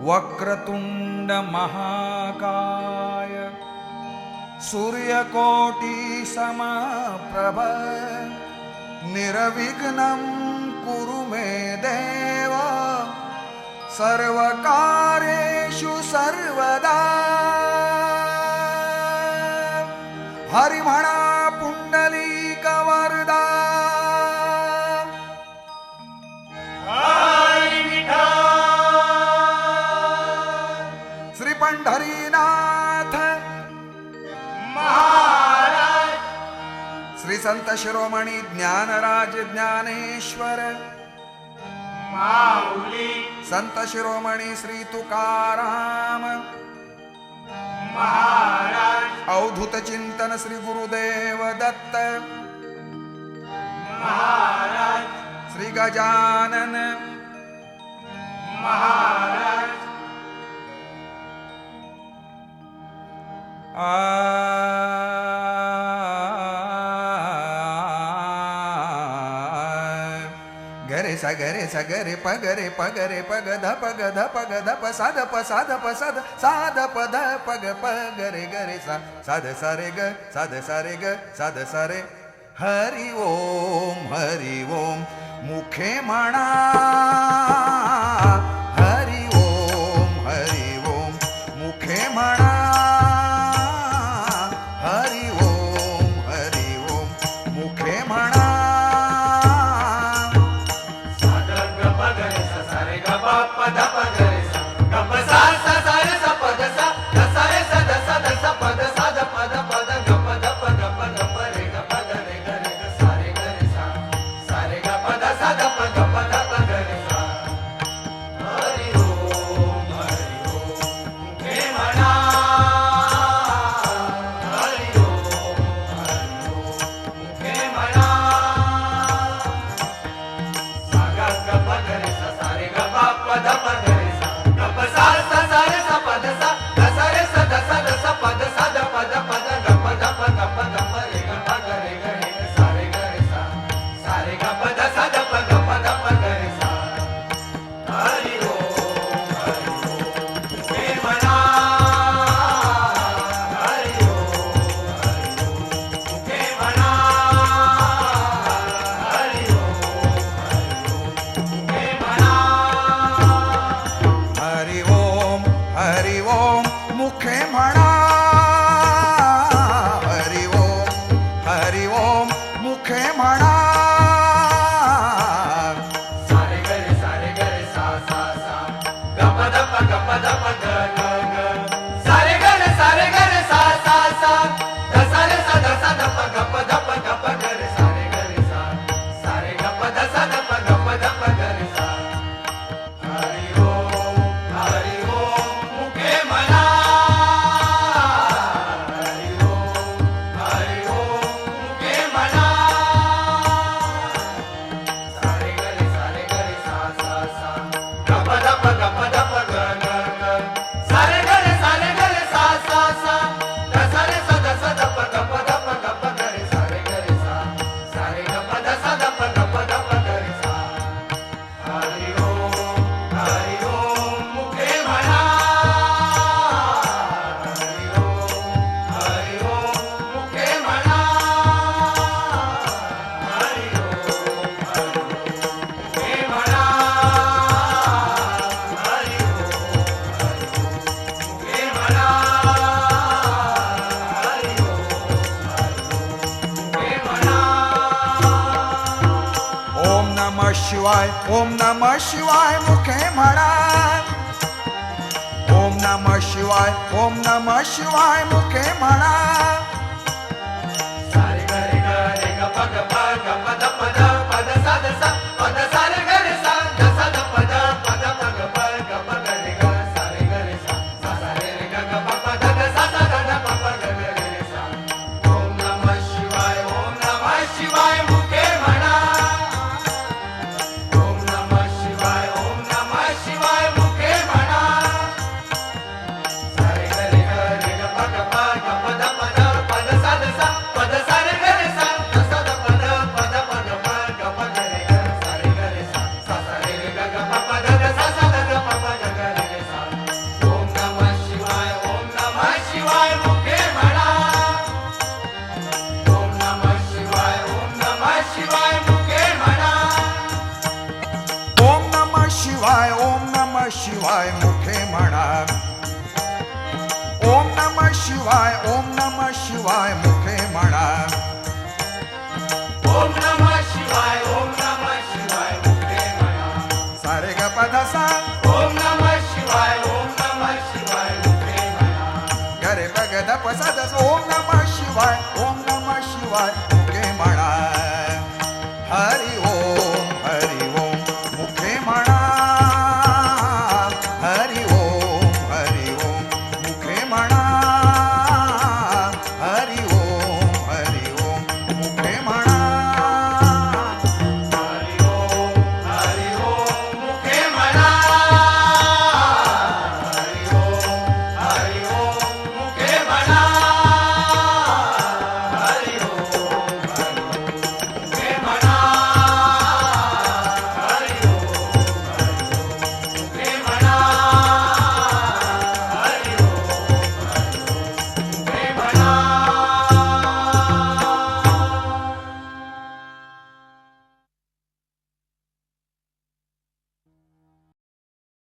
वक्रतुण्डमहाकाय सूर्यकोटिसमप्रभ निरविघ्नं कुरु मे देव। सर्वकारेषु सर्वदा। हरिमणा पंढरीनाथ श्री संत शिरोमणी ज्ञानराज ज्ञानेश्वर। संत शिरोमणी श्री तुकाराम। अवधूत चिंतन श्री गुरुदेव दत्त। श्री गजानन। घरे सा गरे सा गरे प गरे प ध पग ध पग ध प सा प साध प सा ध प ध पग ग प गरे गरे सा साध सा रे ग साध सारे सा रे ग साध सारे सा रे हरि ओम हरि ओम मुखे म्हणा हरि ओम हरि ओम मुखे म्हणा मुखे म्हणा शिवाय ओम नम शिवाय मुखे म्हणा ओम नम शिवाय ओम नम शिवाय मुखे म्हणा शिवाय मुखे ओम नम शिवाय ओम नम शिवाय मुखे म्हणा. ओम नम शिवाय ओम नम शिवाय मुखे म्हणा. सारे गपधसा मुखे म्हणा गरे बग ध प सा द स. ओम नम शिवाय ओम नम शिवाय